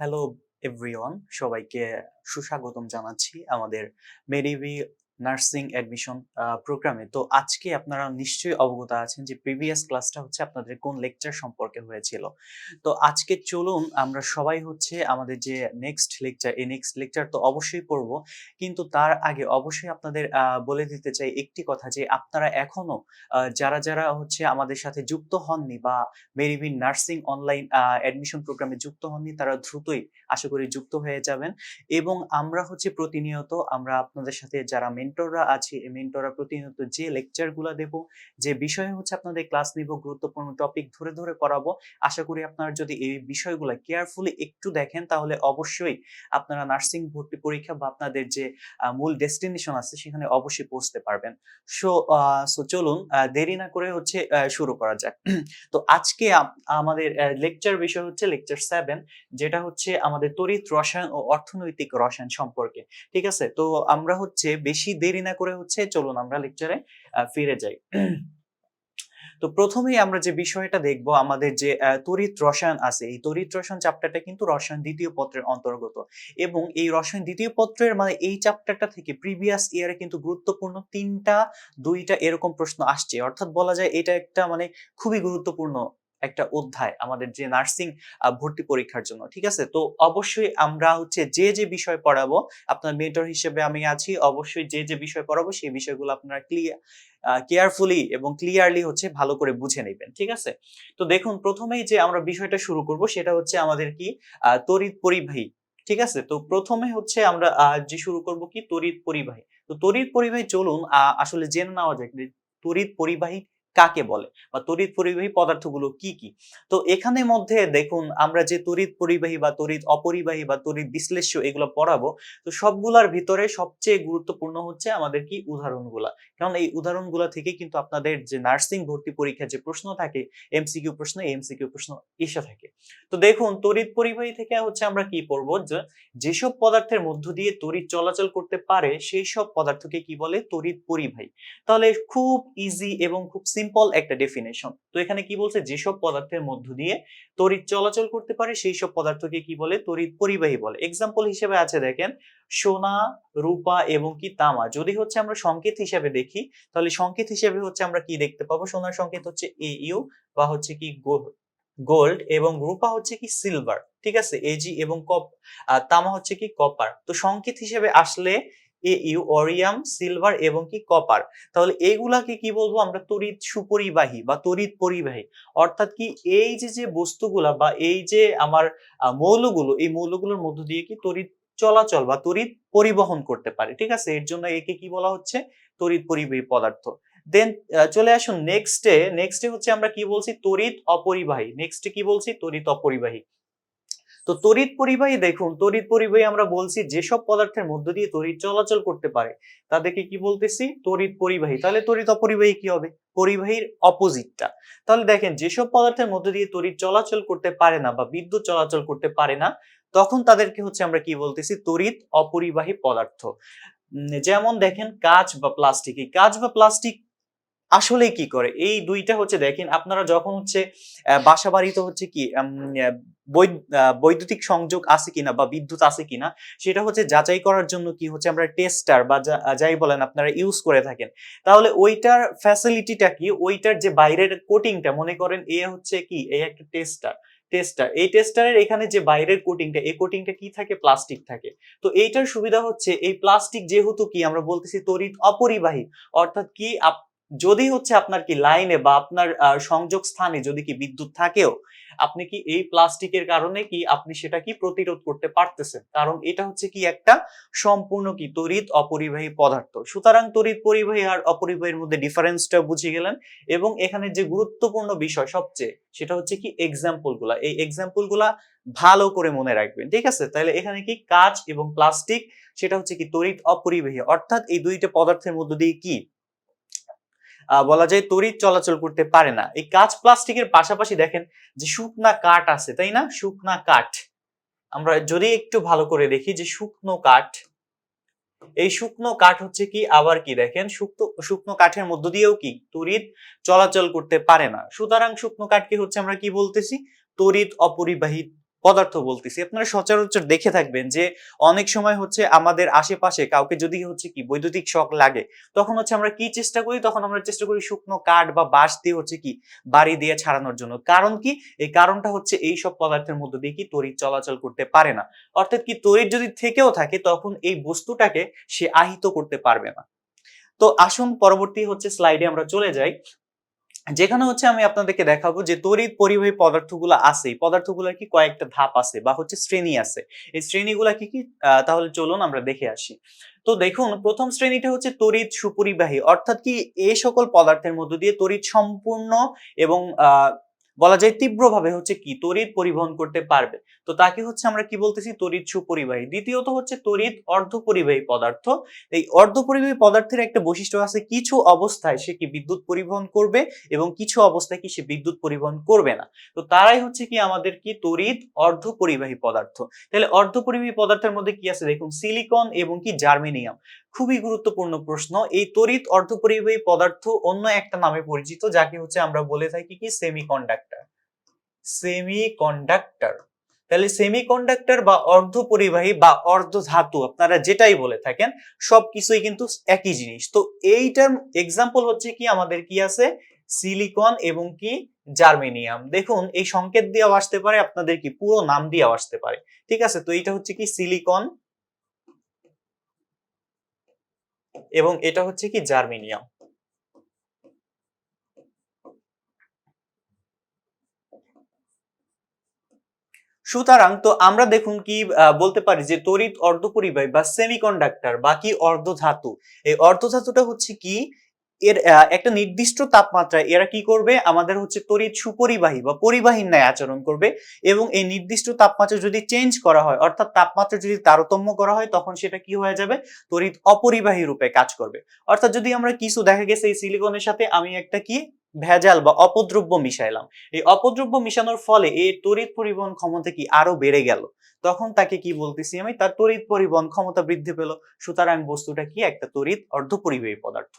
Hello everyone সবাইকে সুস্বাগতম জানাচ্ছি আমাদের মেডিভি নার্সিং অ্যাডমিশন প্রোগ্রামে। তো আজকে আপনারা নিশ্চয়ই অবগত আছেন যে প্রিভিয়াস ক্লাসটা হচ্ছে আপনাদের কোন লেকচার সম্পর্কে হয়েছিল। তো আজকে চলুন আমরা সবাই হচ্ছে আমাদের যে নেক্সট লেকচার এই নেক্সট লেকচার তো অবশ্যই পড়ব। কিন্তু তার আগে অবশ্যই আপনাদের বলে দিতে চাই একটি কথা যে আপনারা এখনও যারা যারা হচ্ছে আমাদের সাথে যুক্ত হননি বা মেরিভিন নার্সিং অনলাইন অ্যাডমিশন প্রোগ্রামে যুক্ত হননি, তারা দ্রুতই আশা করি যুক্ত হয়ে যাবেন। এবং আমরা হচ্ছে প্রতিনিয়ত আমরা আপনাদের সাথে যারা মেন্টররা আছে, এই মেন্টররা প্রতিনিয়ত যে লেকচারগুলো দেব, যে বিষয়ে হচ্ছে আপনাদের ক্লাস নিব, গুরুত্বপূর্ণ টপিক ধরে ধরে করাবো, আশা করি আপনারা যদি এই বিষয়গুলো কেয়ারফুলি একটু দেখেন, তাহলে অবশ্যই আপনারা নার্সিং ভর্তি পরীক্ষা বা আপনাদের যে মূল ডেস্টিনেশন আছে, সেখানে অবশ্যই পৌঁছতে পারবেন। সো সো চলুন দেরি না করে হচ্ছে শুরু করা যাক। তো আজকে আমাদের লেকচার বিষয় হচ্ছে লেকচার সেভেন যেটা হচ্ছে আমাদের তড়িৎ রসায়ন ও অর্থনৈতিক রসায়ন সম্পর্কে। ঠিক আছে? তো আমরা হচ্ছে বেশি দেরি না করে হচ্ছে চলুন আমরা লেকচারে ফিরে যাই। তো প্রথমেই আমরা যে বিষয়টা দেখব, আমাদের যে তড়িৎ রসায়ন আছে, এই তড়িৎ রসায়ন চ্যাপ্টারটা কিন্তু রসায়ন দ্বিতীয় পত্রের অন্তর্গত। এবং এই রসায়ন দ্বিতীয় পত্রের মানে এই চ্যাপ্টারটা থেকে প্রিভিয়াস ইয়ারে কিন্তু গুরুত্বপূর্ণ তিনটা, দুইটা এরকম প্রশ্ন আসছে। অর্থাৎ বলা যায় এটা একটা মানে খুবই গুরুত্বপূর্ণ একটা অধ্যায় আমাদের যে নার্সিং ভর্তি পরীক্ষার জন্য, ঠিক আছে? তো অবশ্যই আমরা হচ্ছে যে যে বিষয় পড়াবো, আপনার মেন্টর হিসেবে আমি আছি, অবশ্যই যে যে বিষয় পড়াবো, সেই বিষয়গুলো আপনারা ক্লিয়ার কেয়ারফুলি এবং ক্লিয়ারলি হচ্ছে ভালো করে বুঝে নেবেন, ঠিক আছে? তো দেখুন, প্রথমেই যে আমরা বিষয়টা শুরু করব, সেটা হচ্ছে আমাদের কি? তড়িৎ পরিবাহী, ঠিক আছে? তো প্রথমে হচ্ছে আমরা যে শুরু করব কি? তড়িৎ পরিবাহী। তো তড়িৎ পরিবাহী চলুন আসলে জেনে নেওয়া যাক যে তড়িৎ পরিবাহী কাকে বলে? বা তড়িৎ পরিবাহী পদার্থগুলো কি কি? তো এখানে মধ্যে দেখুন, আমরা যে তড়িৎ পরিবাহী বা তড়িৎ অপরিবাহী বা তড়িৎ বিশ্লেষ্য এগুলো পড়াবো, তো সবগুলার ভিতরে সবচেয়ে গুরুত্বপূর্ণ হচ্ছে আমাদের কি উদাহরণগুলা। কারণ এই উদাহরণগুলো থেকে কিন্তু আপনাদের যে নার্সিং ভর্তি পরীক্ষার যে প্রশ্ন থাকে এমসিকিউ প্রশ্ন এমসিকিউ প্রশ্ন এসে থাকে। তো দেখুন, তড়িৎ পরিবাহী থেকে হচ্ছে আমরা কি পড়ব? যেসব পদার্থের মধ্য দিয়ে তড়িৎ চলাচল করতে পারে সেই সব পদার্থকে কি বলে? তড়িৎ পরিবাহী। তাহলে খুব ইজি এবং খুব সিম্পল একটা ডেফিনেশন তো এখানে কি বলছে? যেসব পদার্থের মধ্য দিয়ে তড়িৎ চলাচল করতে পারে সেই সব পদার্থকে কি বলে? তড়িৎ পরিবাহী বলে। এক্সাম্পল হিসেবে আছে দেখেন, সোনা, রূপা এবং কি তামা। যদি হচ্ছে আমরা সংকেত হিসেবে দেখি, তাহলে সংকেত হিসেবে হচ্ছে আমরা কি দেখতে পাবো? সোনার সংকেত হচ্ছে এ ইউ বা হচ্ছে কি গোল্ড এবং রূপা হচ্ছে কি সিলভার ঠিক আছে? এজি এবং কপ তামা হচ্ছে কি কপার তো সংকেত হিসেবে আসলে এ, ইউ, অরিয়াম, সিলভার এবং কি কপার। তাহলে এইগুলাকে কি বলব আমরা? তড়িৎ সুপরিবাহী বা তড়িৎ পরিবাহী। অর্থাৎ কি এই যে যে বস্তুগুলা বা এই যে আমার মৌলগুলো, এই মৌলগুলোর মধ্য দিয়ে কি তড়িৎ চলাচল বা তড়িৎ পরিবহন করতে পারে, ঠিক আছে? এর জন্য একে কি বলা হচ্ছে? তড়িৎ পরিবাহী পদার্থ। দেন চলে আসুন নেক্সটে নেক্সটে হচ্ছে আমরা কি বলছি? তড়িৎ অপরিবাহী। নেক্সটে কি বলছি? তড়িৎ অপরিবাহী। তো তড়িৎ পরিবাহী দেখুন, তড়িৎ পরিবাহী আমরা বলছি যেসব পদার্থের মধ্য দিয়ে তড়িৎ চলাচল করতে পারে, তাদেরকে কি বলতেছি? তড়িৎ পরিবাহী। তাহলে তড়িৎ অপরিবাহী কি হবে? পরিবাহীর অপোজিটটা তাহলে দেখেন, যেসব পদার্থের মধ্য দিয়ে তড়িৎ চলাচল করতে পারে না বা বিদ্যুৎ চলাচল করতে পারে না, তখন তাদেরকে হচ্ছে আমরা কি বলতেছি? তড়িৎ অপরিবাহী পদার্থ। যেমন দেখেন, কাঁচ বা প্লাস্টিক। এই কাঁচ বা প্লাস্টিক আসলে কি করে? এই দুইটা হচ্ছে দেখেন, আপনারা যখন হচ্ছে বাসা বাড়িতে হচ্ছে কি বৈদ্যুতিক সংযোগ আছে কিনা বা বিদ্যুৎ আছে কিনা, সেটা হচ্ছে যাচাই করার জন্য কি হচ্ছে আমরা টেস্টার বা যাই বলেন আপনারা ইউজ করে থাকেন। তাহলে ওইটার ফ্যাসিলিটিটা কি? ওইটার যে বাইরের কোটিংটা মনে করেন এ হচ্ছে কি? এই একটা টেস্টার টেস্টার এই টেস্টারের এখানে যে বাইরের কোটিংটা এই কোটিংটা কি থাকে? প্লাস্টিক থাকে। তো এইটার সুবিধা হচ্ছে, এই প্লাস্টিক যেহেতু কি আমরা বলতেছি, তড়িৎ অপরিবাহী, অর্থাৎ কি যদি হচ্ছে আপনার কি লাইনে বা আপনার সংযোগ স্থানে যদি কি বিদ্যুৎ থাকেও, আপনি কি এই প্লাস্টিকের কারণে কি আপনি সেটা কি প্রতিরোধ করতে পারতেছেন? কারণ এটা হচ্ছে কি একটা সম্পূর্ণ কি তড়িৎ অপরিবাহী পদার্থ। সুতরাং তড়িৎ পরিবাহী আর অপরিবাহীর মধ্যে ডিফারেন্সটা বুঝে গেলেন এবং এখানে যে গুরুত্বপূর্ণ বিষয় সবচেয়ে, সেটা হচ্ছে কি এক্সাম্পলগুলা এই এক্সাম্পলগুলা ভালো করে মনে রাখবেন, ঠিক আছে? তাহলে এখানে কি কাঁচ এবং প্লাস্টিক, সেটা হচ্ছে কি তড়িৎ অপরিবাহী। অর্থাৎ এই দুইটা পদার্থের মধ্য দিয়ে কি বলা যায় তড়িৎ চলাচল করতে পারে না। এই কাঁচ প্লাস্টিকের পাশাপাশি দেখেন যে শুকনা কাঠ আছে, তাই না? শুকনা কাঠ। আমরা যদি একটু ভালো করে দেখি যে শুকনো কাঠ, এই শুকনো কাঠ হচ্ছে কি? আবার কি দেখেন? শুকনো শুকনো কাঠের মধ্য দিয়েও কি? তড়িৎ চলাচল করতে পারে না। সুতরাং শুকনো কাঠকে হচ্ছে আমরা কি বলতেছি? তড়িৎ অপরিবাহী পদার্থ বলতেছি। আপনারা সচরাচর দেখে থাকবেন যে অনেক সময় হচ্ছে আমাদের আশেপাশে কাউকে যদি হচ্ছে কি বৈদ্যুতিক শক লাগে, তখন হচ্ছে আমরা কি চেষ্টা করি? তখন আমরা চেষ্টা করি শুকনো কাঠ বা বাঁশ দিয়ে হচ্ছে কি বাড়ি দিয়ে ছাড়ানোর জন্য। কারণ কি? এই কারণটা হচ্ছে এই সব পদার্থের মধ্যে দিয়ে কি তড়িৎ চলাচল করতে পারে না। অর্থাৎ কি তড়িৎ যদি থেকেও থাকে, তখন এই বস্তুটাকে সে আহিত করতে পারবে না। তো আসুন পরবর্তী হচ্ছে স্লাইডে আমরা চলে যাই। যেখানে হচ্ছে আমি আপনাদেরকে দেখাবো যে তড়িৎ পরিবাহী পদার্থগুলো আছে পদার্থগুলোর কি কয়েকটা ধাপ আছে বা হচ্ছে শ্রেণি আছে, এই শ্রেণীগুলা কি কি? তাহলে চলুন আমরা দেখে আসি। তো দেখুন, প্রথম শ্রেণীটা হচ্ছে তড়িৎ সুপরিবাহী, অর্থাৎ কি এই সকল পদার্থের মধ্য দিয়ে তড়িৎ সম্পূর্ণ এবং বলা যায় তীব্রভাবে হচ্ছে কি তড়িৎ পরিবহন করতে পারবে। তো তাকে হচ্ছে আমরা কি বলতেছি? তড়িৎ সুপরিবাহী। দ্বিতীয়ত হচ্ছে তড়িৎ অর্ধপরিবাহী পদার্থ। এই অর্ধপরিবাহী পদার্থের একটা বৈশিষ্ট্য আছে, কিছু অবস্থায় সে কি বিদ্যুৎ পরিবহন করবে এবং কিছু অবস্থায় কি সে বিদ্যুৎ পরিবহন করবে না। তো তারাই হচ্ছে কি আমাদের কি তড়িৎ অর্ধপরিবাহী পদার্থ। তাহলে অর্ধপরিবাহী পদার্থের মধ্যে কি আছে? দেখুন, সিলিকন এবং কি জার্মেনিয়াম। খুবই গুরুত্বপূর্ণ প্রশ্ন। এই তড়িৎ অর্ধপরিবাহী পদার্থ অন্য একটা নামে পরিচিত, যাকে হচ্ছে আমরা বলে থাকি কি? সেমিকন্ডাক্টর সেমিকন্ডাক্টর তাহলে সেমিকন্ডাক্টর বা অর্ধপরিবাহী বা অর্ধ ধাতু আপনারা যেটাই বলে থাকেন, সবকিছুই কিন্তু একই জিনিস। তো এইটার এক্সাম্পল হচ্ছে কি? আমাদের কি আছে? সিলিকন এবং কি? জার্মেনিয়াম দেখুন, এই সংকেত দিয়েও আসতে পারে, আপনাদের কি পুরো নাম দিয়েও আসতে পারে। ঠিক আছে? তো এইটা হচ্ছে কি? সিলিকন এবং এটা হচ্ছে কি জার্মিনিয়াম। সুতরাং তো আমরা দেখুন কি বলতে পারি যে তড়িৎ অর্ধপরিবাহী বা সেমিকন্ডাক্টর বাকি অর্ধ অর্ধধাতু। এই অর্ধধাতুটা হচ্ছে কি? এর একটা নির্দিষ্ট তাপমাত্রায় এরা কি করবে? আমাদের হচ্ছে তড়িৎ সুপরিবাহী বা পরিবাহীর ন্যায় আচরণ করবে এবং এই নির্দিষ্ট তাপমাত্রা যদি চেঞ্জ করা হয়, অর্থাৎ তাপমাত্রা যদি তারতম্য করা হয়, তখন সেটা কি হয়ে যাবে? তড়িৎ অপরিবাহী রূপে কাজ করবে। অর্থাৎ যদি আমরা কিছু দেখা গেছে এই সিলিকনের সাথে, আমি একটা কি? ভেজাল বা অপদ্রব্য মিশাইলাম। এই অপদ্রব্য মিশানোর ফলে এই তড়িৎ পরিবহন ক্ষমতা কি আরও বেড়ে গেল? তখন তাকে কি বলতেছি আমি? তার তড়িৎ পরিবহন ক্ষমতা বৃদ্ধি পেল। সুতরাং বস্তুটা কি? একটা তড়িৎ অর্ধপরিবাহী পদার্থ।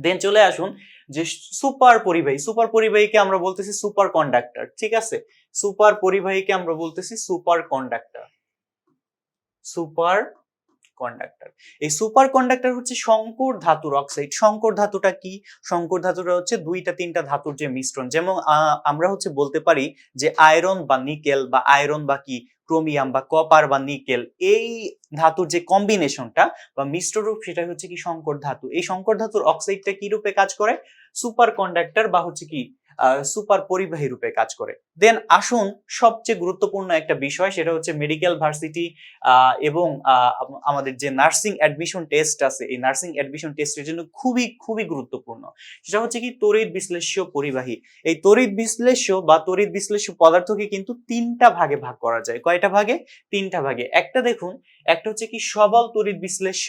দেন চলে আসুন যে সুপার পরিবাহী, সুপার পরিবাহীকে আমরা বলতেছি সুপার কন্ডাক্টর, ঠিক আছে? সুপার পরিবাহীকে আমরা বলতেছি সুপার কন্ডাক্টর। সুপার কন্ডাক্টর এই সুপার কন্ডাক্টর হচ্ছে শঙ্কর ধাতুর অক্সাইড শঙ্কর ধাতুটা কি? শঙ্কর ধাতুটা হচ্ছে দুইটা, তিনটা ধাতুর যে মিশ্রণ। যেমন আমরা হচ্ছে বলতে পারি যে আয়রন বা নিকেল বা আয়রন বা কি? ক্রোমিয়াম বা কপার বা নিকেল এই ধাতুর যে কম্বিনেশনটা বা মিশ্র রূপ সেটা হচ্ছে কি শঙ্কর ধাতু। এই শঙ্কর ধাতুর অক্সাইডটা কি রূপে কাজ করে? সুপার কন্ডাক্টর বা হচ্ছে কি সুপার পরিবাহী রূপে কাজ করে। দেন আসুন, সবচেয়ে গুরুত্বপূর্ণ একটা বিষয়, সেটা হচ্ছে মেডিকেল ভার্সিটি এবং আমাদের যে নার্সিং অ্যাডমিশন টেস্ট আছে, এই নার্সিং অ্যাডমিশন টেস্টের জন্য খুবই খুবই গুরুত্বপূর্ণ। সেটা হচ্ছে কি, তড়িৎ বিশ্লেষ্য পরিবাহী। এই তড়িৎ বিশ্লেষ্য বা তড়িৎ বিশ্লেষ্য পদার্থকে কিন্তু তিনটা ভাগে ভাগ করা যায়। কয়টা ভাগে? তিনটা ভাগে। একটা দেখুন, একটা হচ্ছে কি সবল তড়িৎ বিশ্লেষ্য,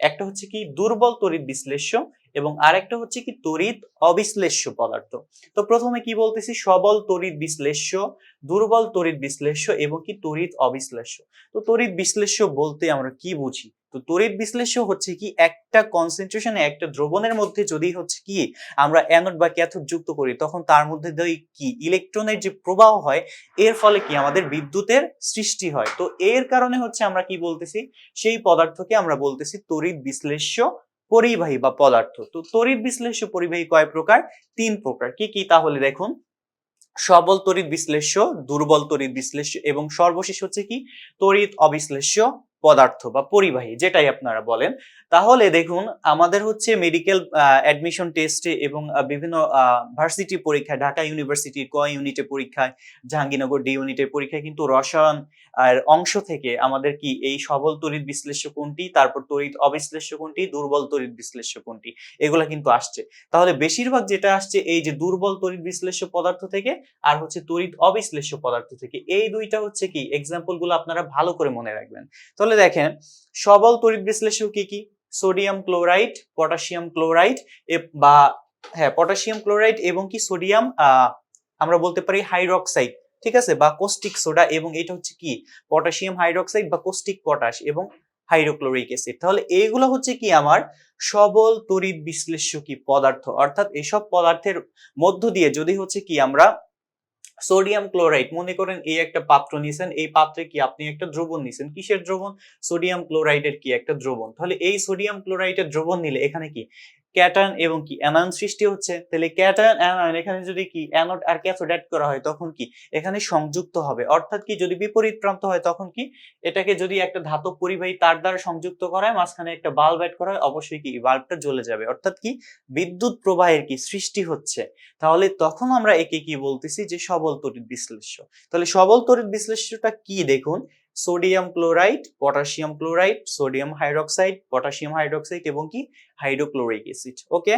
একটা হচ্ছে কি দুর্বল তড়িৎ বিশ্লেষ্য এবং আরেকটা হচ্ছে কি তড়িৎ অবিশ্লেষ্য পদার্থ। তো প্রথমে কি বলতেছি? সবল তড়িৎ বিশ্লেষ্য, দুর্বল তড়িৎ বিশ্লেষ্য এবং কি তড়িৎ অবিশ্লেষ্য। তো তড়িৎ বিশ্লেষ্য বলতে আমরা কি বুঝি? তো তড়িৎ বিশ্লেষ্য হচ্ছে কি একটা কনসেন্ট্রেশনে একটা দ্রবণের মধ্যে যদি হচ্ছে কি আমরা অ্যানোড বা ক্যাথোড যুক্ত করি, তখন তার মধ্যে দিয়ে কি? ইলেকট্রনের যে প্রবাহ হয়, এর ফলে কি আমাদের বিদ্যুতের সৃষ্টি হয়। তো এর কারণে হচ্ছে আমরা কি বলতেছি? সেই পদার্থকে আমরা বলতেছি তড়িৎ বিশ্লেষ্য পরিবাহী বা পদার্থ। তো তড়িৎ বিশ্লেষ্য পরিবাহী কয় প্রকার? তিন প্রকার। কি কি? তাহলে দেখুন। সবল তড়িৎ বিশ্লেষ্য, দুর্বল তড়িৎ বিশ্লেষ্য এবং সর্বশেষ হচ্ছে কি? তড়িৎ অবিশ্লেষ্য পদার্থ বা পরিবাহী, যেটাই আপনারা বলেন। তাহলে দেখুন, আমাদের হচ্ছে মেডিকেল অ্যাডমিশন টেস্টে এবং বিভিন্ন ভার্সিটি পরীক্ষায়, ঢাকা ইউনিভার্সিটির ক ইউনিটে পরীক্ষায়, জাহাঙ্গীরনগর ডি ইউনিটের পরীক্ষায় কিন্তু রসায়ন আর অংশ থেকে আমাদের কি এই সবল তড়িৎ বিশ্লেষ্য কোনটি, তারপর তড়িৎ অবিশ্লেষ্য কোনটি, দুর্বল তড়িৎ বিশ্লেষ্য কোনটি, এগুলা কিন্তু আসছে। তাহলে বেশিরভাগ যেটা আসছে এই যে দুর্বল তড়িৎ বিশ্লেষ্য পদার্থ থেকে আর হচ্ছে তড়িৎ অবিশ্লেষ্য পদার্থ থেকে, এই দুইটা হচ্ছে কি এক্সাম্পলগুলো আপনারা ভালো করে মনে রাখবেন। তাহলে দেখেন, সবল তড়িৎ বিশ্লেষ্য কি কি? সোডিয়াম ক্লোরাইড, পটাশিয়াম ক্লোরাইড বা হ্যাঁ পটাশিয়াম ক্লোরাইড এবং কি সোডিয়াম আমরা বলতে পারি হাইড্রক্সাইড, ঠিক আছে? বা কোস্টিক সোডা এবং এটা হচ্ছে কি? পটাশিয়াম হাইড্রক্সাইড বা কোস্টিক পটাশ এবং হাইড্রোক্লোরিক অ্যাসিড। তাহলে এইগুলো হচ্ছে কি আমার সবল তড়িৎ বিশ্লেষ্য কি পদার্থ। অর্থাৎ এসব পদার্থের মধ্য দিয়ে যদি হচ্ছে কি আমরা সোডিয়াম ক্লোরাইড। মনে করেন এই একটা পাত্র নিছেন, এই পাত্রে কি আপনি একটা দ্রবণ নিছেন? কিসের দ্রবণ? সোডিয়াম ক্লোরাইডের কি একটা দ্রবণ? তাহলে এই সোডিয়াম ক্লোরাইডের দ্রবণ নিলে এখানে কি? ক্যাটায়ন এবং কি? অ্যানায়ন সৃষ্টি হচ্ছে। তাহলে ক্যাটার্ন, অ্যানায়ন এখানে যদি কি? অ্যানোড আর ক্যাথোড অ্যাড করা হয়, তখন কি? এখানে সংযুক্ত হবে। অর্থাৎ কি? যদি বিপরীত প্রান্ত হয়, তখন কি? এটাকে যদি একটা ধাতব পরিবাহী তার দ্বারা সংযুক্ত করা হয়, মাঝখানে একটা বাল্ব অ্যাড করা হয়, অবশ্যই কি? বাল্বটা জ্বলে যাবে। অর্থাৎ কি? বিদ্যুৎ প্রবাহের কি? সৃষ্টি হচ্ছে। তাহলে তখন আমরা একে কি বলতেছি? যে সবল তড়িৎ বিশ্লেষ্য। তাহলে সবল তড়িৎ বিশ্লেষ্যটা কি? দেখুন sodium chloride, potassium chloride, sodium hydroxide, potassium hydroxide এবং কি? হাইড্রোক্লোরিক অ্যাসিড, ওকে?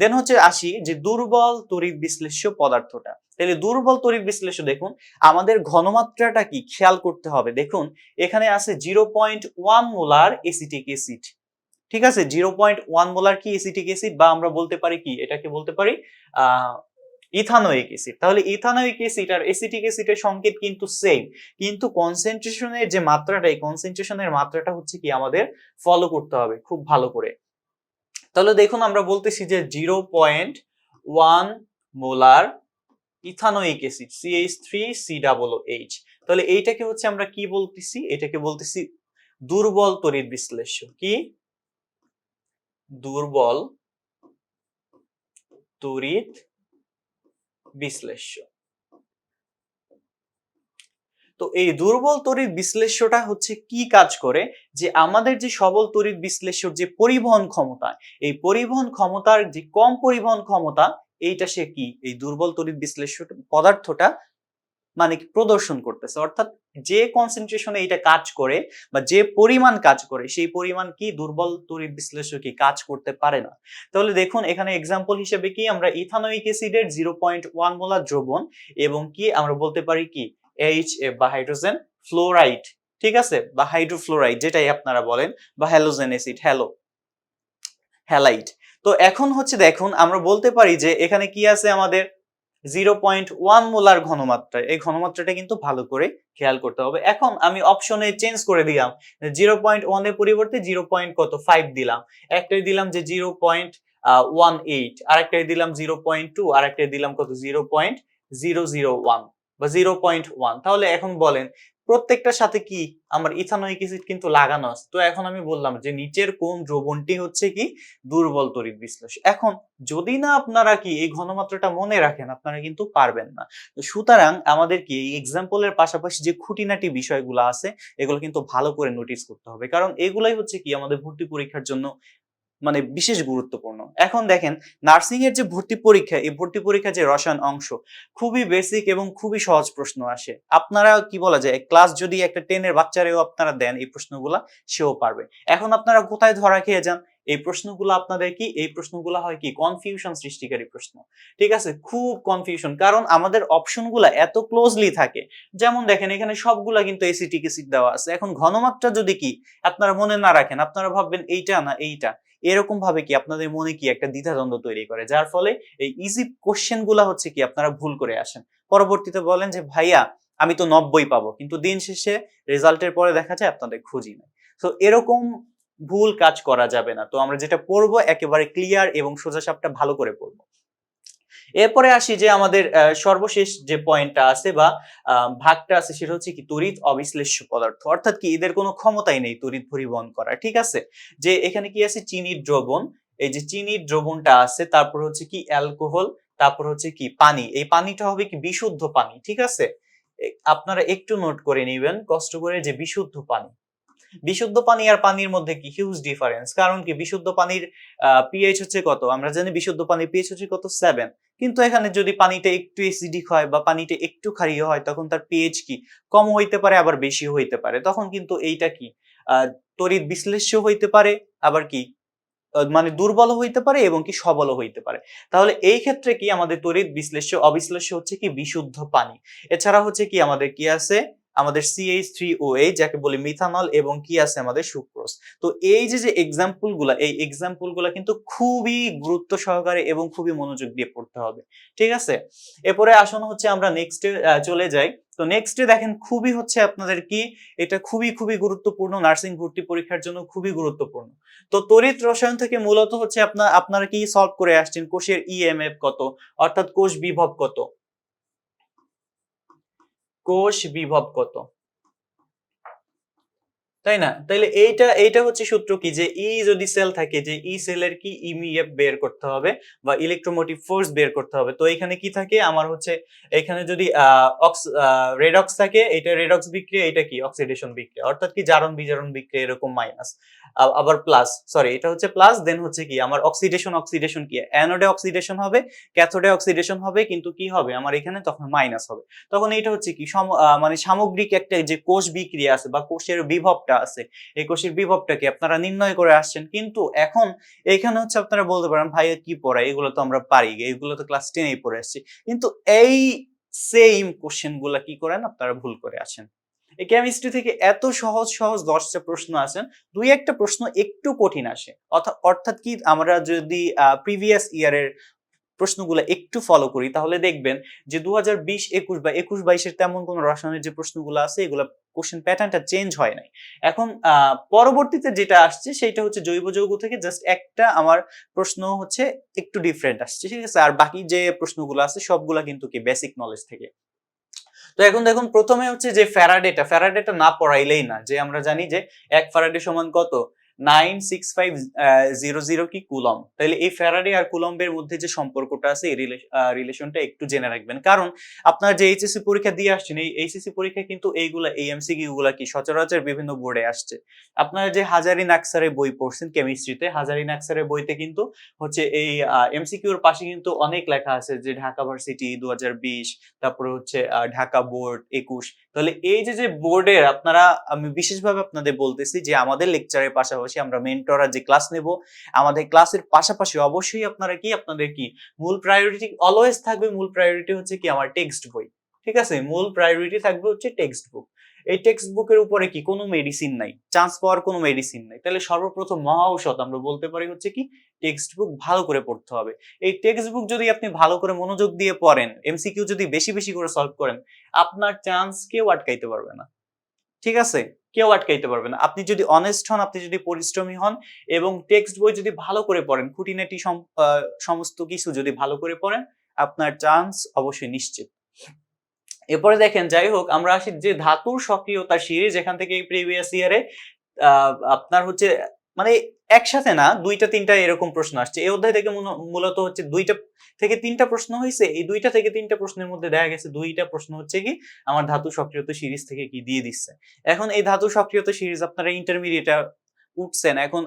দেন হচ্ছে আসি যে দুর্বল তড়িৎ বিশ্লেষ্য পদার্থটা। তাহলে দুর্বল তড়িৎ বিশ্লেষ্য দেখুন, আমাদের ঘনমাত্রাটা কি? খেয়াল করতে হবে। দেখুন, এখানে আছে zero point one molar acetic acid. ঠিক আছে? জিরো পয়েন্ট ওয়ান মোলার কি এসিটিক অ্যাসিড? বা আমরা বলতে পারি কি? এটাকে বলতে পারি, আহ ইথানোয়িক অ্যাসিড। তাহলে ইথানোয়িক অ্যাসিড আর এসিটিক অ্যাসিডের সংকেত কিন্তু সেম কিন্তু কনসেন্ট্রেশনের যে মাত্রাটা, এই কনসেন্ট্রেশনের মাত্রাটা হচ্ছে কি আমাদের ফলো করতে হবে খুব ভালো করে। তাহলে দেখুন আমরা বলতেছি যে zero point one molar ethanoic acid CH three C H তাহলে এইটাকে হচ্ছে আমরা কি বলতেছি? এটাকে বলতেছি দুর্বল তড়িৎ বিশ্লেষ্য কি? দুর্বল তড়িৎ বিশ্লেষ্য। তো এই দুর্বল তড়িৎ বিশ্লেষ্যটা হচ্ছে কি কাজ করে? যে আমাদের যে সবল তড়িৎ বিশ্লেষ্যর যে পরিবহন ক্ষমতা, এই পরিবহন ক্ষমতার যে কম পরিবহন ক্ষমতা, এইটা সে কি? এই দুর্বল তড়িৎ বিশ্লেষ্য পদার্থটা মানে প্রদর্শন করতেছে। অর্থাৎ যে কনসেন্ট্রেশনে এটা কাজ করে বা যে পরিমাণ কাজ করে, সেই পরিমাণ কি দুর্বল তড়িৎ বিশ্লেষ্য কি কাজ করতে পারে না। তাহলে দেখুন, এখানে এক্সাম্পল হিসেবে কি আমরা ইথানোইক অ্যাসিডের জিরো পয়েন্ট ওয়ান মোলার দ্রবণ এবং কি আমরা বলতে পারি কি এইচ বা হাইড্রোজেন ফ্লোরাইড ঠিক আছে? বা হাইড্রোফ্লোরাইড যেটাই আপনারা বলেন, বা হ্যালোজেন অ্যাসিড হ্যালো হ্যালাইট তো এখন হচ্ছে দেখুন, আমরা বলতে পারি যে এখানে কি আছে আমাদের জিরো পয়েন্ট ওয়ান মোলার ঘনমাত্রা এই ঘনমাত্রাটা কিন্তু ভালো করে খেয়াল করতে হবে। এখন আমি অপশনে চেঞ্জ করে দিলাম। জিরো পয়েন্ট ওয়ানের পরিবর্তে জিরো পয়েন্ট কত? ফাইভ দিলাম। একটাই দিলাম যে জিরো পয়েন্ট ওয়ান এইট আরেকটাই দিলাম জিরো পয়েন্ট টু আরেকটাই দিলাম কত? Zero point zero zero one বা জিরো পয়েন্ট ওয়ান তাহলে এখন বলেন প্রত্যেকটার সাথে কি আমার ইথানোইক অ্যাসিড কিন্তু লাগানো আছে? তো এখন আমি বললাম যে নিচের কোন দ্রবণটি হচ্ছে কি? দুর্বল তড়িৎ বিশ্লেষণ। এখন যদি না আপনারা কি এই ঘনমাত্রাটা মনে রাখেন, আপনারা কিন্তু পারবেন না। তো সুতরাং আমাদের কি এই এক্সাম্পলের পাশাপাশি যে খুঁটিনাটি বিষয়গুলো আছে, এগুলো কিন্তু ভালো করে নোটিস করতে হবে। কারণ এগুলাই হচ্ছে কি আমাদের ভর্তি পরীক্ষার জন্য মানে বিশেষ গুরুত্বপূর্ণ। এখন দেখেন নার্সিং এর যে ভর্তি পরীক্ষা, এই ভর্তি পরীক্ষা যে রসায়ন অংশ, খুবই বেসিক এবং খুবই সহজ প্রশ্ন আসে। আপনারা কি বলা যায় ক্লাস যদি একটা টেনের বাচ্চারেও আপনারা দেন, এই প্রশ্নগুলা, সেও পারবে। এখন আপনারা কোথায় ধরা খেয়ে যান? এই প্রশ্নগুলো আপনাদের কি? এই প্রশ্নগুলো হয় কি? কনফিউশন সৃষ্টিকারী প্রশ্ন। ঠিক আছে? খুব কনফিউশন কারণ আমাদের অপশনগুলো এত ক্লোজলি থাকে। যেমন দেখেন, এখানে সবগুলা কিন্তু এসিটি কেসিট দেওয়া আছে। এখন ঘনমাত্রা যদি কি? আপনারা মনে না রাখেন, আপনারা ভাববেন এইটা না, এইটা। এরকম ভাবে কি আপনাদের মনে কি একটা দ্বিধাদ্বন্দ্ব তৈরি করে? যার ফলে এই ইজি কোশ্চেনগুলা হচ্ছে কি আপনারা ভুল করে আসেন। পরবর্তীতে বলেন যে, ভাইয়া, আমি তো নব্বই পাবো, কিন্তু দিন শেষে রেজাল্টের পরে দেখা যায় আপনাদের খুঁজি নেই। তো এরকম ভুল কাজ করা যাবে না। তো আমরা যেটা পড়ব একেবারে ক্লিয়ার এবং সোজাসাপটা ভালো করে পড়ব। এরপরে আসি যে আমাদের সর্বশেষ যে পয়েন্টটা আছে বা ভাগটা আছে সেটা হচ্ছে কি তড়িৎ অবিশ্লেষ্য পদার্থ। অর্থাৎ কি এদের কোনো ক্ষমতাই নেই তড়িৎ পরিবহন করা ঠিক আছে? যে এখানে কি আছে? চিনির দ্রবণ। এই যে চিনির দ্রবণটা আছে, তারপর হচ্ছে কি অ্যালকোহল, তারপর হচ্ছে কি পানি। এই পানিটা হবে কি বিশুদ্ধ পানি, ঠিক আছে? আপনারা একটু নোট করে নেবেন, কষ্ট করে যে বিশুদ্ধ পানি। বিশুদ্ধ পানি আর পানির মধ্যে কি হিউজ ডিফারেন্স কারণ কি বিশুদ্ধ পানির পিএইচ হচ্ছে কত? আমরা জানি বিশুদ্ধ পানির পিএইচ হচ্ছে কত? সেভেন কিন্তু এখানে যদি পানিটা একটু এসিডিক হয় বা পানিটা একটু ক্ষারীয় হয়, তখন তার পিএইচ কি? কম হইতে পারে, আবার বেশি হইতে পারে। তখন কিন্তু এইটা কি? তড়িৎ বিশ্লেষ্য হইতে পারে, আবার কি? মানে দুর্বল হইতে পারে এবং কি সবল হইতে পারে। তাহলে এই ক্ষেত্রে কি আমাদের তড়িৎ বিশ্লেষ্য, অবিশ্লেষ্য হচ্ছে কি বিশুদ্ধ পানি? এছাড়া হচ্ছে কি আমাদের কি আছে? আমাদের সিএইচ থ্রি ও এইচ যাকে বলি মিথানল এবং কি আছে আমাদের সুক্রোজ তো এই যে যে এক্সাম্পলগুলা, এই এক্সাম্পলগুলা কিন্তু খুবই গুরুত্ব সহকারে এবং খুবই মনোযোগ দিয়ে পড়তে হবে। ঠিক আছে? এরপরে আসন হচ্ছে আমরা নেক্সটে চলে যাই। তো নেক্সটে দেখেন খুবই হচ্ছে আপনাদের কি, এটা খুবই খুবই গুরুত্বপূর্ণ নার্সিং ভর্তি পরীক্ষার জন্য খুবই গুরুত্বপূর্ণ। তো তড়িৎ রসায়ন থেকে মূলত হচ্ছে আপনার, আপনারা কি সলভ করে আসছেন? কোষের ইএমএফ কত? অর্থাৎ কোষ বিভব কত? কোষ বিভব কত তাই না? তাইলে এইটা এইটা হচ্ছে সূত্র কি? যে ই যদি সেল থাকে, যে ই সেলের কি ইমিএফ বের করতে হবে বা ইলেকট্রোমোটিভ ফোর্স বের করতে হবে। তো এখানে কি থাকে? আমার হচ্ছে এখানে যদি অক্স রেডক্স থাকে এটা রেডক্স বিক্রিয়া এটা কি? অক্সিডেশন বিক্রিয়া। অর্থাৎ কি জারণ বিজারণ বিক্রিয়া, এরকম মাইনাস আবার প্লাস সরি এটা হচ্ছে প্লাস দেন হচ্ছে কি? আমার অক্সিডেশন অক্সিডেশন কি? অ্যানোডে অক্সিডেশন হবে ক্যাথোডে অক্সিডেশন হবে, কিন্তু কি হবে? আমার এখানে তখন মাইনাস হবে। তখন এটা হচ্ছে কি? মানে সামগ্রিক একটা যে কোষ বিক্রিয়া আছে বা কোষের বিভবটা আছে। এই কোষের বিভবটাকে আপনারা নির্ণয় করে আসছেন। কিন্তু এখন এখানে হচ্ছে আপনারা বলতে পারেন ভাই কি পড়ায় এগুলো তো আমরা পারি। এগুলো তো ক্লাস টেনেই পড়ে আসছি। কিন্তু এই সেম কোশ্চেনগুলা কি করেন? আপনারা ভুল করে আসেন। এই কেমিস্ট্রি থেকে এত সহজ সহজ দশটা প্রশ্ন আসেন। দুই একটা প্রশ্ন একটু কঠিন আসে। অর্থাৎ অর্থাৎ কি, আমরা যদি প্রিভিয়াস ইয়ারের প্রশ্নগুলো একটু ফলো করি, তাহলে দেখবেন যে দু হাজার বিশ, একুশ বা একুশ বাইশের তেমন কোন রসায়নের যে প্রশ্নগুলো আছে, এগুলো কোশ্চেন প্যাটার্নটা চেঞ্জ হয় নাই। এখন পরবর্তীতে যেটা আসছে সেটা হচ্ছে জৈব যৌগ থেকে জাস্ট একটা আমার প্রশ্ন হচ্ছে একটু ডিফারেন্ট আসছে, ঠিক আছে? আর বাকি যে প্রশ্নগুলো আছে, সবগুলা কিন্তু কি বেসিক নলেজ থেকে। তো এখন দেখুন, প্রথমে হচ্ছে যে ফ্যারাডেটা ফ্যারাডেটা না পড়াইলেই না, যে আমরা জানি যে এক ফ্যারাডে সমান কত? Nine six five zero zero কি কুলম তাহলে এই আর কুলম্বের মধ্যে যে সম্পর্কটা আছে, এই রিলেশনটা একটু জেনে রাখবেন। কারণ আপনার যে এইচএসসি পরীক্ষা দিয়ে আসছেন, এই এইচএসসি পরীক্ষা কিন্তু কি সচরাচর বিভিন্ন বোর্ডে আসছে। আপনারা যে হাজারি নাকসারের বই পড়ছেন কেমিস্ট্রিতে হাজারি নাকসারের বইতে কিন্তু হচ্ছে এই এমসিকিউর পাশে কিন্তু অনেক লেখা আছে যে ঢাকা ভার্সিটি দু হাজার বিশ, তারপরে হচ্ছে ঢাকা বোর্ড একুশ। তাহলে এই যে যে বোর্ডের, আপনারা, আমি বিশেষভাবে আপনাদের বলতেছি যে আমাদের লেকচারের পাশাপাশি আমরা মেন্টররা যে ক্লাস নেব, আমাদের ক্লাসের পাশাপাশি অবশ্যই আপনারা কি, আপনাদের কি, মূল প্রায়োরিটি অলওয়েজ থাকবে, মূল প্রায়োরিটি হচ্ছে কি আমার টেক্সট বই, ঠিক আছে? মূল প্রায়োরিটি থাকবে হচ্ছে টেক্সট বুক এই টেক্সট বুকের উপরে কি কোনো মেডিসিন নাই চান্স পাওয়ার কোনো মেডিসিন নাই, তাহলে সর্বপ্রথম মহা ঔষধ আমরা বলতে পারি হচ্ছে কি টেক্সট বুক ভালো করে পড়তে হবে, এই টেক্সট বুক যদি আপনি ভালো করে মনোযোগ দিয়ে পড়েন এমসিকিউ যদি বেশি বেশি করে সলভ করেন, আপনার চান্স কেউ আটকাইতে পারবে না। ঠিক আছে? কেউ আটকাইতে পারবে না। আপনি যদি অনেস্ট হন, আপনি যদি পরিশ্রমী হন এবং টেক্সট বই যদি ভালো করে পড়েন, খুঁটিনাটি সমস্ত কিছু যদি ভালো করে পড়েন, আপনার চান্স অবশ্যই নিশ্চিত। এরপরে দেখেন, যাই হোক, আমরা আসি যে ধাতুর সক্রিয়তা সিরিজ, এখান থেকে প্রিভিয়াস ইয়ারে আপনার হচ্ছে মানে একসাথে না, দুইটা, তিনটা এরকম প্রশ্ন আসছে। এই অধ্যায় থেকে মূলত হচ্ছে দুইটা থেকে তিনটা প্রশ্ন হয়েছে এই দুইটা থেকে তিনটা প্রশ্নের মধ্যে দেখা গেছে দুইটা প্রশ্ন হচ্ছে কি, আমার ধাতু সক্রিয়তা সিরিজ থেকে কি দিয়ে দিচ্ছে। এখন এই ধাতু সক্রিয়তা সিরিজ আপনারা ইন্টারমিডিয়েটে উঠছেন। এখন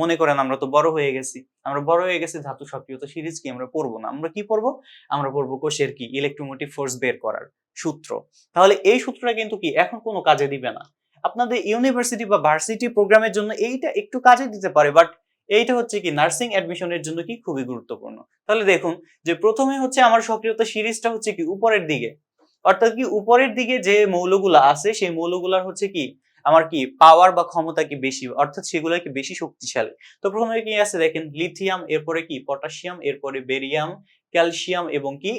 মনে করেন আমরা তো বড় হয়ে গেছি। আমরা বড় হয়ে গেছি, ধাতু সক্রিয়তা সিরিজ কি আমরা পড়ব না? আমরা কি পড়ব? আমরা পড়ব কোষের কি? ইলেকট্রোমোটিভ ফোর্স বের করার সূত্র। তাহলে এই সূত্রটা কিন্তু কি এখন কোনো কাজে দিবে না। আপনাদের ইউনিভার্সিটি বা ভার্সিটি প্রোগ্রামের জন্য এইটা একটু কাজে দিতে পারে বাট এইটা হচ্ছে কি নার্সিং অ্যাডমিশনের জন্য কি খুবই গুরুত্বপূর্ণ। তাহলে দেখুন যে প্রথমে হচ্ছে আমার সক্রিয়তা সিরিজটা হচ্ছে কি উপরের দিকে। অর্থাৎ কি উপরের দিকে যে মৌলগুলো আছে, সেই মৌলগুলার হচ্ছে কি আমার কি পাওয়ার বা ক্ষমতা কি বেশি, অর্থাৎ সেগুলো কি বেশি শক্তিশালী। তো প্রথমে কি আছে দেখেন লিথিয়াম এরপরে কি পটাশিয়াম এরপরে বেরিয়াম ক্যালসিয়াম এবং কি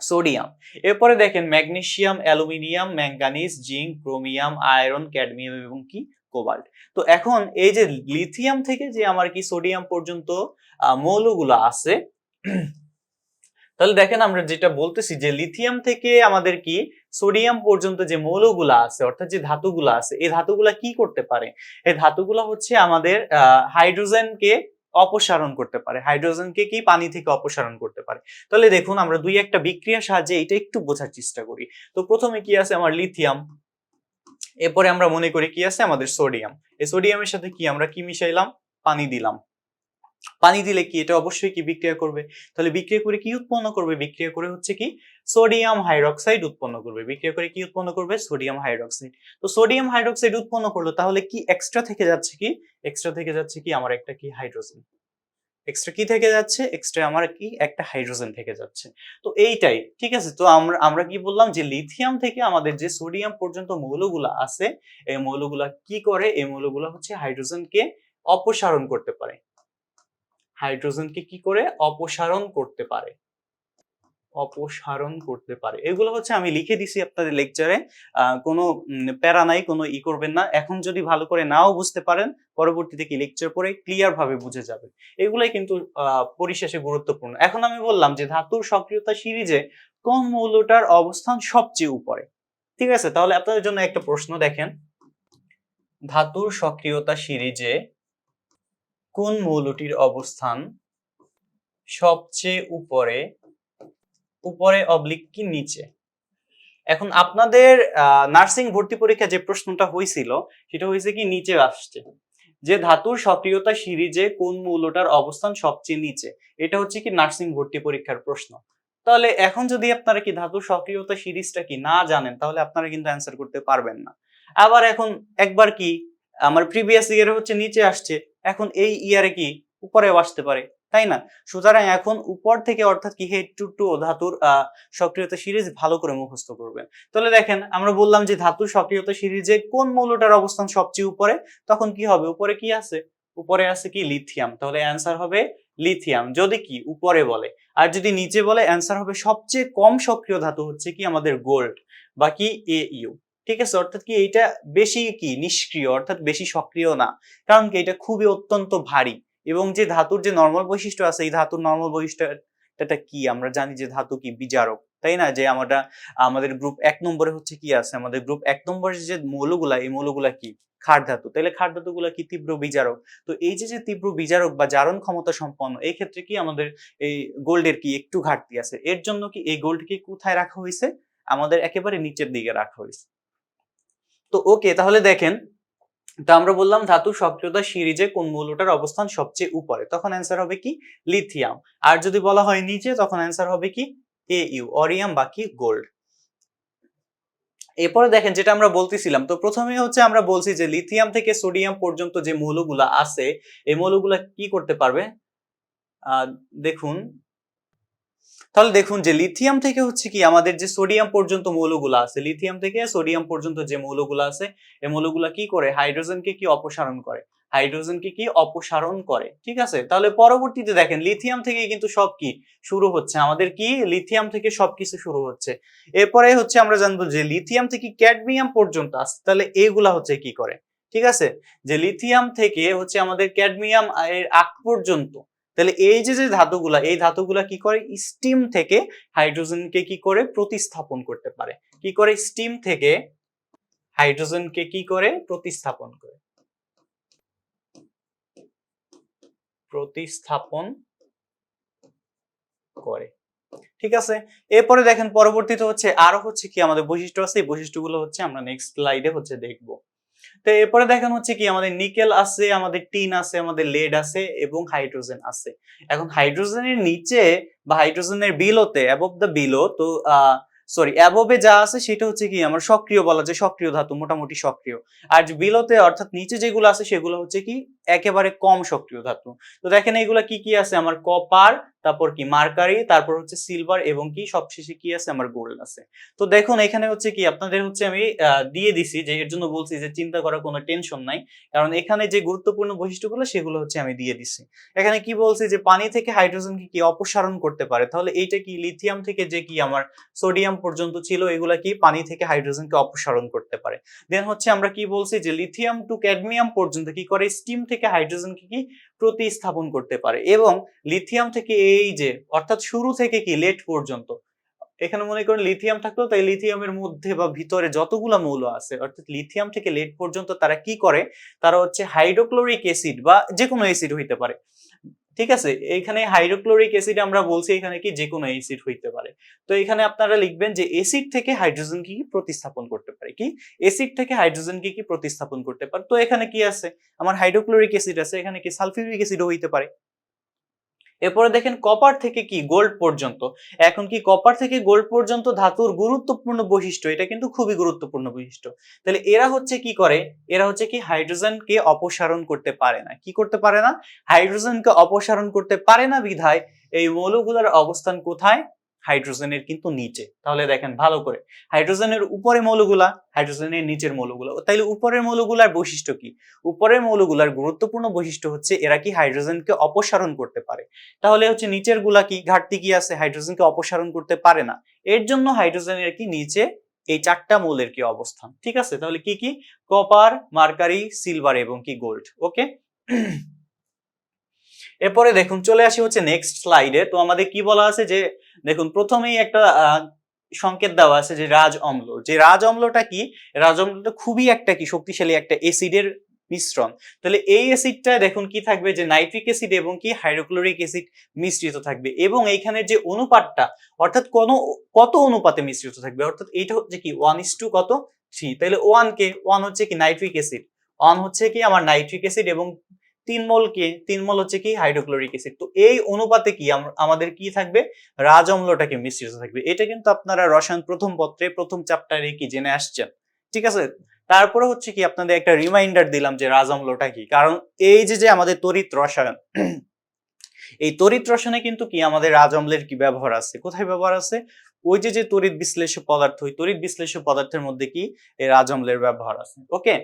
সোডিয়াম। এরপরে দেখেন magnesium, aluminium manganese zinc, chromium, iron, cadmium এবং কি? কোবাল্ট। তো এখন এই যে লিথিয়াম থেকে যে আমার কি সোডিয়াম পর্যন্ত মৌলগুলো আছে, তাহলে দেখেন আমরা যেটা বলতেছি যে লিথিয়াম থেকে আমাদের কি সোডিয়াম পর্যন্ত যে মৌলগুলো আছে, অর্থাৎ যে ধাতুগুলা আছে, এই ধাতুগুলা কি করতে পারে? এই ধাতুগুলা হচ্ছে আমাদের হাইড্রোজেনকে অপসারণ করতে পারে। হাইড্রোজেনকে কি পানি থেকে অপসারণ করতে পারে? তাহলে দেখুন আমরা দুই একটা বিক্রিয়ার সাহায্যে এটা একটু বোঝার চেষ্টা করি। তো প্রথমে কি আছে? আমার লিথিয়াম এরপরে আমরা মনে করি কি আছে? আমাদের সোডিয়াম এই সোডিয়ামের সাথে কি আমরা কি মিশাইলাম? পানি দিলাম। পানি দিলে কি এটা অবশ্যই কি বিক্রিয়া করবে? তাহলে বিক্রিয়া করে কি উৎপন্ন করবে? বিক্রিয়া করে হচ্ছে কি সোডিয়াম হাইড্রক্সাইড উৎপন্ন করবে। বিক্রিয়া করে কি উৎপন্ন করবে? সোডিয়াম হাইড্রক্সাইড তো সোডিয়াম হাইড্রক্সাইড উৎপন্ন করল, তাহলে কি এক্সট্রা থেকে যাচ্ছে কি? এক্সট্রা থেকে যাচ্ছে কি আমার একটা কি হাইড্রোজেন এক্সট্রা কি থেকে যাচ্ছে? এক্সট্রা আমার কি একটা হাইড্রোজেন থেকে যাচ্ছে। তো এইটাই, ঠিক আছে? তো আমরা আমরা কি বললাম যে লিথিয়াম থেকে আমাদের যে সোডিয়াম পর্যন্ত মৌলগুলা আছে, এই মৌলগুলা কি করে? এই মৌলগুলা হচ্ছে হাইড্রোজেনকে অপসারণ করতে পারে। হাইড্রোজেনকে কি করে? অপসারণ করতে পারে। অপসারণ করতে পারে। এগুলো হচ্ছে আমি লিখে দিছি আপনাদের লেকচারে কোনো প্যারা নাই, কোনো ই করবেন না। এখন যদি ভালো করে নাও বুঝতে পারেন, পরবর্তীতে কি লেকচার পরে ক্লিয়ার ভাবে বুঝে যাবে। এগুলাই কিন্তু পরিশেষে গুরুত্বপূর্ণ। এখন আমি বললাম যে ধাতুর সক্রিয়তা সিরিজে কোন মৌলটার অবস্থান সবচেয়ে উপরে? ঠিক আছে? তাহলে আপনাদের জন্য একটা প্রশ্ন দেখেন। ধাতুর সক্রিয়তা সিরিজে কোন মৌলটির অবস্থান সবচেয়ে উপরে উপরে অবলিক কি নিচে? এখন আপনাদের নার্সিং ভর্তি পরীক্ষা যে প্রশ্নটা হয়েছিল সেটা হয়েছে কি নিচে আসছে। যে ধাতুর সক্রিয়তা সিরিজে কোন মৌলটার অবস্থান সবচেয়ে নিচে? এটা হচ্ছে কি নার্সিং ভর্তি পরীক্ষার প্রশ্ন। তাহলে এখন যদি আপনারা কি ধাতুর সক্রিয়তা সিরিজটা কি না জানেন, তাহলে আপনারা কিন্তু অ্যান্সার করতে পারবেন না। আবার এখন একবার কি, আমার প্রিভিয়াস ইয়ারে হচ্ছে নিচে আসছে এখন এই ইয়ারে কি উপরেও আসতে পারে, তাই না? সুতরাং এখন উপর থেকে অর্থাৎ কি হেড টু টু ধাতুর সক্রিয়তা সিরিজ ভালো করে মুখস্থ করবেন। তাহলে দেখেন আমরা বললাম যে ধাতুর সক্রিয়তা সিরিজে কোন মৌলটার অবস্থান সবচেয়ে উপরে? তখন কি হবে? উপরে কি আছে? উপরে আছে কি লিথিয়াম। তাহলে অ্যান্সার হবে লিথিয়াম। যদি কি? উপরে বলে। আর যদি নিচে বলে, অ্যান্সার হবে সবচেয়ে কম সক্রিয় ধাতু হচ্ছে কি আমাদের গোল্ড বা কি এ ইউ। ঠিক আছে? অর্থাৎ কি এইটা বেশি কি? নিষ্ক্রিয়, অর্থাৎ বেশি সক্রিয় না। কারণ কি এটা খুবই অত্যন্ত ভারী। এবং যে ধাতুর যে নর্মাল বৈশিষ্ট্য আছে, এই ধাতুর নর্মাল বৈশিষ্ট্যটা কি? আমরা জানি যে ধাতু কি? বিজারক। তাই না? যে আমরা, আমাদের গ্রুপ এক নম্বরে হচ্ছে কি আছে? আমাদের গ্রুপ এক নম্বরে যে মৌলগুলা, এই মৌলগুলা কি? খাট ধাতু। তাহলে খাট ধাতুগুলা কি? তীব্র বিজারক। তো এই যে যে তীব্র বিজারক বা জারণ ক্ষমতা সম্পন্ন, এই ক্ষেত্রে কি আমাদের এই গোল্ডের কি একটু ঘাটতি আছে? এর জন্য কি এই গোল্ডকে কোথায় রাখা হয়েছে? আমাদের একেবারে নিচের দিকে রাখা হয়েছে। তো ওকে তাহলে দেখেন, তো আমরা বললাম ধাতু সক্রিয়তা সিরিজে কোন মৌলটার অবস্থান সবচেয়ে উপরে, তখন অ্যান্সার হবে কি? লিথিয়াম আর যদি বলা হয় নিচে, তখন অ্যান্সার হবে কি? এ ইউ অরিয়াম বা কি গোল্ড এরপরে দেখেন, যেটা আমরা বলতেছিলাম, তো প্রথমে হচ্ছে আমরা বলছি যে লিথিয়াম থেকে সোডিয়াম পর্যন্ত যে মৌলগুলা আছে, এই মৌলগুলা কি করতে পারবে? দেখুন তাহলে দেখুন যে লিথিয়াম থেকে হচ্ছে কি আমাদের যে সোডিয়াম পর্যন্ত মৌলগুলো আছে লিথিয়াম থেকে সোডিয়াম পর্যন্ত যে মৌলগুলো আছে এই মৌলগুলা কি করে? হাইড্রোজেনকে কি অপসারণ করে? হাইড্রোজেনকে কি অপসারণ করে? ঠিক আছে? তাহলে পরবর্তীতে দেখেন লিথিয়াম থেকে কিন্তু সব কি শুরু হচ্ছে? আমাদের কি লিথিয়াম থেকে সবকিছু শুরু হচ্ছে। এরপরে হচ্ছে আমরা জানব যে লিথিয়াম থেকে ক্যাডমিয়াম পর্যন্ত আসছে তাহলে এইগুলা হচ্ছে কি করে? ঠিক আছে? যে লিথিয়াম থেকে হচ্ছে আমাদের ক্যাডমিয়াম এর আগ পর্যন্ত তাহলে এই যে যে ধাতুগুলা, এই ধাতুগুলা কি করে? স্টিম থেকে হাইড্রোজেনকে কি করে? প্রতিস্থাপন করতে পারে। কি করে? স্টিম থেকে হাইড্রোজেনকে কি করে? প্রতিস্থাপন করে। প্রতিস্থাপন করে। ঠিক আছে? এরপরে দেখেন, পরবর্তীতে হচ্ছে আরও হচ্ছে কি আমাদের বৈশিষ্ট্য আছে? এই বৈশিষ্ট্যগুলো হচ্ছে আমরা নেক্সট স্লাইডে হচ্ছে দেখব। তো এরপরে দেখেন হচ্ছে কি, আমাদের নিকেল আছে, আমাদের টিন আছে, আমাদের লেড আছে এবং হাইড্রোজেন আছে। এখন হাইড্রোজেনের নিচে বা হাইড্রোজেনের বিলোতে অ্যাবভ দ্য বিলো তো সরি অ্যাববে যা আছে সেটা হচ্ছে কি, আমার সক্রিয় বলা যায় সক্রিয় ধাতু, মোটামুটি সক্রিয়। আর বিলোতে অর্থাৎ নিচে যেগুলো আছে সেগুলো হচ্ছে কি একেবারে কম সক্রিয় ধাতু। তো দেখেন এগুলা কি কি আছে? আমার কপার তারপর কি মার্কারি তারপর হচ্ছে সিলভার এবং কি সবশেষে কি আছে? আমার গোল্ড আছে। তো দেখুন, এখানে হচ্ছে কি, আপনাদের হচ্ছে আমি দিয়ে দিছি যে এর জন্য বলছি যে চিন্তা করার কোনো টেনশন নাই। কারণ এখানে যে গুরুত্বপূর্ণ বৈশিষ্ট্যগুলো, সেগুলো হচ্ছে আমি দিয়ে দিছি। এখানে কি বলছি যে পানি থেকে হাইড্রোজেনকে কি অপসারণ করতে পারে? তাহলে এইটা কি লিথিয়াম থেকে যে কি আমার সোডিয়াম পর্যন্ত ছিল, এগুলা কি পানি থেকে হাইড্রোজেনকে অপসারণ করতে পারে? দেন হচ্ছে আমরা কি বলছি যে লিথিয়াম টু ক্যাডমিয়াম পর্যন্ত কি করে? স্টিম থেকে হাইড্রোজেনকে কি প্রতিস্থাপন করতে পারে? এবং লিথিয়াম থেকে এই যে, অর্থাৎ শুরু থেকে কি লেট পর্যন্ত, এখানে মনে করেন লিথিয়াম থাকল তাই লিথিয়ামের মধ্যে বা ভিতরে যতগুলা মৌল আছে, অর্থাৎ লিথিয়াম থেকে লেট পর্যন্ত তারা কি করে? তারা হচ্ছে হাইড্রোক্লোরিক অ্যাসিড বা যে কোনো অ্যাসিড হইতে পারে। ঠিক আছে? এখানে হাইড্রোক্লোরিক অ্যাসিড আমরা বলছি এখানে কি? যে কোনো অ্যাসিড হইতে পারে। তো এখানে আপনারা লিখবেন যে অ্যাসিড থেকে হাইড্রোজেন কি কি প্রতিস্থাপন করতে পারে, কি? অ্যাসিড থেকে হাইড্রোজেন কি কি প্রতিস্থাপন করতে পারে। তো এখানে কি আছে? আমার হাইড্রোক্লোরিক অ্যাসিড আছে, এখানে কি সালফিউরিক অ্যাসিডও হইতে পারে। এরপরে দেখেন কপার থেকে কি? গোল্ড পর্যন্ত। এখন কি কপার থেকে গোল্ড পর্যন্ত ধাতুর গুরুত্বপূর্ণ বৈশিষ্ট্য? এটা কিন্তু খুবই গুরুত্বপূর্ণ বৈশিষ্ট্য। তাহলে এরা হচ্ছে কি করে? এরা হচ্ছে কি হাইড্রোজেনকে অপসারণ করতে পারে না। কি করতে পারে না? হাইড্রোজেনকে অপসারণ করতে পারে না বিধায় এই মৌলগুলোর অবস্থান কোথায়? হাইড্রোজেনের কিন্তু নিচে। তাহলে দেখেন ভালো করে। হাইড্রোজেনের উপরে মৌলগুলা, হাইড্রোজেনের নিচের মৌলগুলো। তাইলে উপরের মৌলগুলার বৈশিষ্ট্য কি? উপরের মৌলগুলার গুরুত্বপূর্ণ বৈশিষ্ট্য হচ্ছে এরা কি হাইড্রোজেনকে অপসারণ করতে পারে। তাহলে হচ্ছে নিচেরগুলা কি, ঘাটতি কি আছে? হাইড্রোজেনকে অপসারণ করতে পারে না। এর জন্য হাইড্রোজেনের কি নিচে এই চারটা মৌলের কি অবস্থান? ঠিক আছে? তাহলে কি কি? কপার, মার্কারি, সিলভার এবং কি গোল্ড। ওকে? এরপরে দেখুন, চলে আসি হচ্ছে নেক্সট স্লাইডে। তো আমাদের কি বলা আছে যে দেখুন, প্রথমেই একটা সংকেত দেওয়া আছে যে রাজ অম্ল। যে রাজ অম্লটা কি? রাজ অম্লটা খুবই একটা কি? শক্তিশালী একটা এসিডের মিশ্রণ। তাহলে এই অ্যাসিডটা দেখুন কি থাকবে? যে নাইট্রিক অ্যাসিড এবং কি হাইড্রোক্লোরিক অ্যাসিড মিশ্রিত থাকবে। এবং এইখানে যে অনুপাতটা, অর্থাৎ কোন, কত অনুপাতে মিশ্রিত থাকবে? অর্থাৎ এইটা হচ্ছে কি? ওয়ান ইস টু কত? থ্রি তাহলে ওয়ান কে ওয়ান হচ্ছে কি নাইট্রিক অ্যাসিড ওয়ান হচ্ছে কি আমার নাইট্রিক অ্যাসিড এবং তিন মোল কে তিন মোল হচ্ছে কি? হাইড্রোক্লোরিক অ্যাসিড তো এই অনুপাতে কি? আমাদের কি থাকবে? রাজ অম্লটাকে মিশ্রিত থাকবে। এটা কিন্তু আপনারা রসায়ন প্রথম পত্রে, প্রথম চ্যাপ্টারে কি জেনে আসছেন। ঠিক আছে? তারপরে হচ্ছে কি? আপনাদের একটা রিমাইন্ডার দিলাম যে রাজ অম্লটা কি। কারণ এই যে যে আমাদের তড়িৎ রসায়ন, এই তড়িৎ রসায়নে কিন্তু কি? আমাদের রাজ অম্লের কি ব্যবহার আছে? কোথায় ব্যবহার আছে? ওই যে যে তড়িৎ বিশ্লেষক পদার্থ, ওই তড়িৎ বিশ্লেষক পদার্থের মধ্যে কি? এই রাজ অম্লের ব্যবহার আছে। ওকে?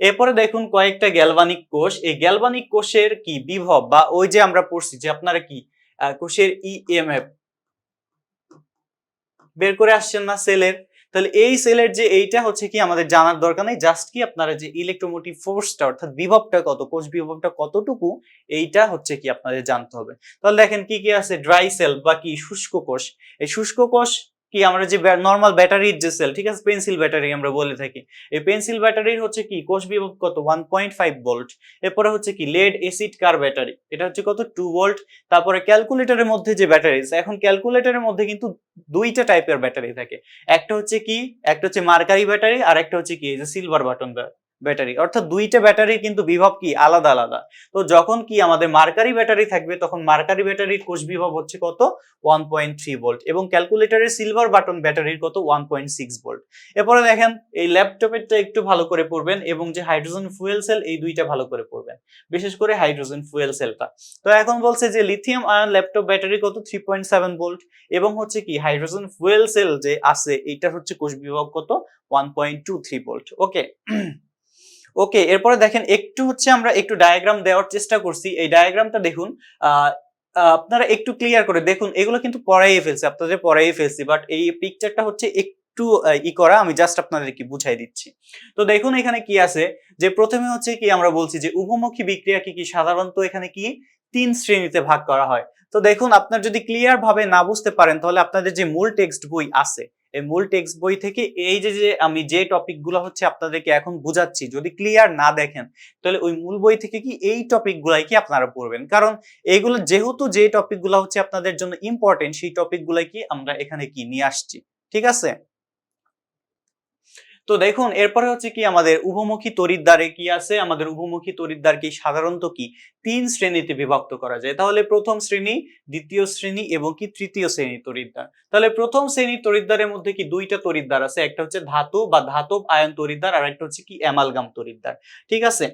এরপরে দেখুন কয়েকটা গ্যালভানিক কোষ। এই গ্যালভানিক কোষের কি? বিভব বা ওই যে আমরা পড়ছি যে আপনারা কি? কোষের ইএমএফ বের করে আসছেন না সেলের? তাহলে এই সেলের যে এইটা হচ্ছে কি? আমাদের জানার দরকার নেই। জাস্ট কি আপনারা যে ইলেকট্রোমোটিভ ফোর্সটা অর্থাৎ বিভবটা কত, কোষ বিভবটা কতটুকু, এইটা হচ্ছে কি আপনাদের জানতে হবে। তাহলে দেখেন কি কি আছে? ড্রাই সেল বা কি শুষ্ক কোষ। এই শুষ্ক কোষ কি আমরা যে নর্মাল ব্যাটারির যে সেল ঠিক আছে? পেন্সিল ব্যাটারি আমরা বলে থাকি। এই পেন্সিল ব্যাটারির হচ্ছে কি? কোষ বিভব কত? ওয়ান পয়েন্ট ফাইভ ভোল্ট এরপরে হচ্ছে কি? লেড এসিড কার ব্যাটারি এটা হচ্ছে কত? টু ভোল্ট তারপরে ক্যালকুলেটরের মধ্যে যে ব্যাটারি এখন ক্যালকুলেটরের মধ্যে কিন্তু দুইটা টাইপের ব্যাটারি থাকে। একটা হচ্ছে কি? একটা হচ্ছে মার্কারি ব্যাটারি আর একটা হচ্ছে কি? যে সিলভার বাটন ব্যাটারি অর্থাৎ দুইটা ব্যাটারির কিন্তু বিভব কি? আলাদা আলাদা। তো যখন কি আমাদের মার্কারি ব্যাটারি থাকবে, তখন মার্কারি ব্যাটারির কোষ বিভব হচ্ছে কত? ওয়ান পয়েন্ট থ্রি ভোল্ট এবং ক্যালকুলেটরের সিলভার বাটন ব্যাটারির কত? One point six volt. এরপরে দেখেন, এই ল্যাপটপেরটা একটু ভালো করে পড়বেন এবং যে হাইড্রোজেন ফুয়েল সেল, এই দুইটা ভালো করে পড়বেন। বিশেষ করে হাইড্রোজেন ফুয়েল সেলটা। তো এখন বলছে যে লিথিয়াম আয়ন ল্যাপটপ ব্যাটারি কত? থ্রি পয়েন্ট সেভেন ভোল্ট এবং হচ্ছে কি হাইড্রোজেন ফুয়েল সেল যে আছে এইটা হচ্ছে কোষ বিভব কত? One point two three volt. Okay. Okay এরপরে দেখেন একটু হচ্ছে আমরা একটু ডায়াগ্রাম দেওয়ার চেষ্টা করছি। এই ডায়াগ্রামটা দেখুন আপনারা একটু ক্লিয়ার করে দেখুন, এগুলো কিন্তু পড়াইয়ে ফেলছে, আপনাদের পড়াইয়ে ফেলছি বাট এই পিকচারটা হচ্ছে একটু ই করা, আমি জাস্ট আপনাদেরকে বুঝাই দিচ্ছি। তো দেখুন এখানে কি আছে, যে প্রথমে হচ্ছে কি আমরা বলছি যে উভমুখী বিক্রিয়াকে কি সাধারণত এখানে কি? তিন শ্রেণীতে ভাগ করা হয়। তো দেখুন, আপনার যদি ক্লিয়ার ভাবে না বুঝতে পারেন, তাহলে আপনাদের যে মূল টেক্সট বই আছে এই মূল টেক্সট বই থেকে এই যে যে আমি যে টপিকগুলো হচ্ছে আপনাদেরকে এখন বুঝাচ্ছি, যদি ক্লিয়ার না দেখেন, তাহলে ওই মূল বই থেকে কি এই টপিকগুলাই কি আপনারা পড়বেন? কারণ এইগুলো যেহেতু যে টপিকগুলো হচ্ছে আপনাদের জন্য ইম্পর্টেন্ট সেই টপিকগুলাই কি আমরা এখানে কি নিয়ে আসছি? ঠিক আছে? তো দেখুন, এরপরে হচ্ছে কি আমাদের উভমুখী তরিদ্বারে কি আছে? আমাদের উভমুখী তরিদ্বার কি? সাধারণত কি? তিন শ্রেণীতে বিভক্ত করা যায়। তাহলে প্রথম শ্রেণি, দ্বিতীয় শ্রেণি এবং কি তৃতীয় শ্রেণি তরিদ্বার তাহলে প্রথম শ্রেণি তরিদ্বারের মধ্যে কি দুইটা তরিদ্বার আছে? একটা হচ্ছে ধাতু বা ধাতব আয়ন তরিদ্দার আর একটা হচ্ছে কি অ্যামালগাম তরিদ্বার ঠিক আছে?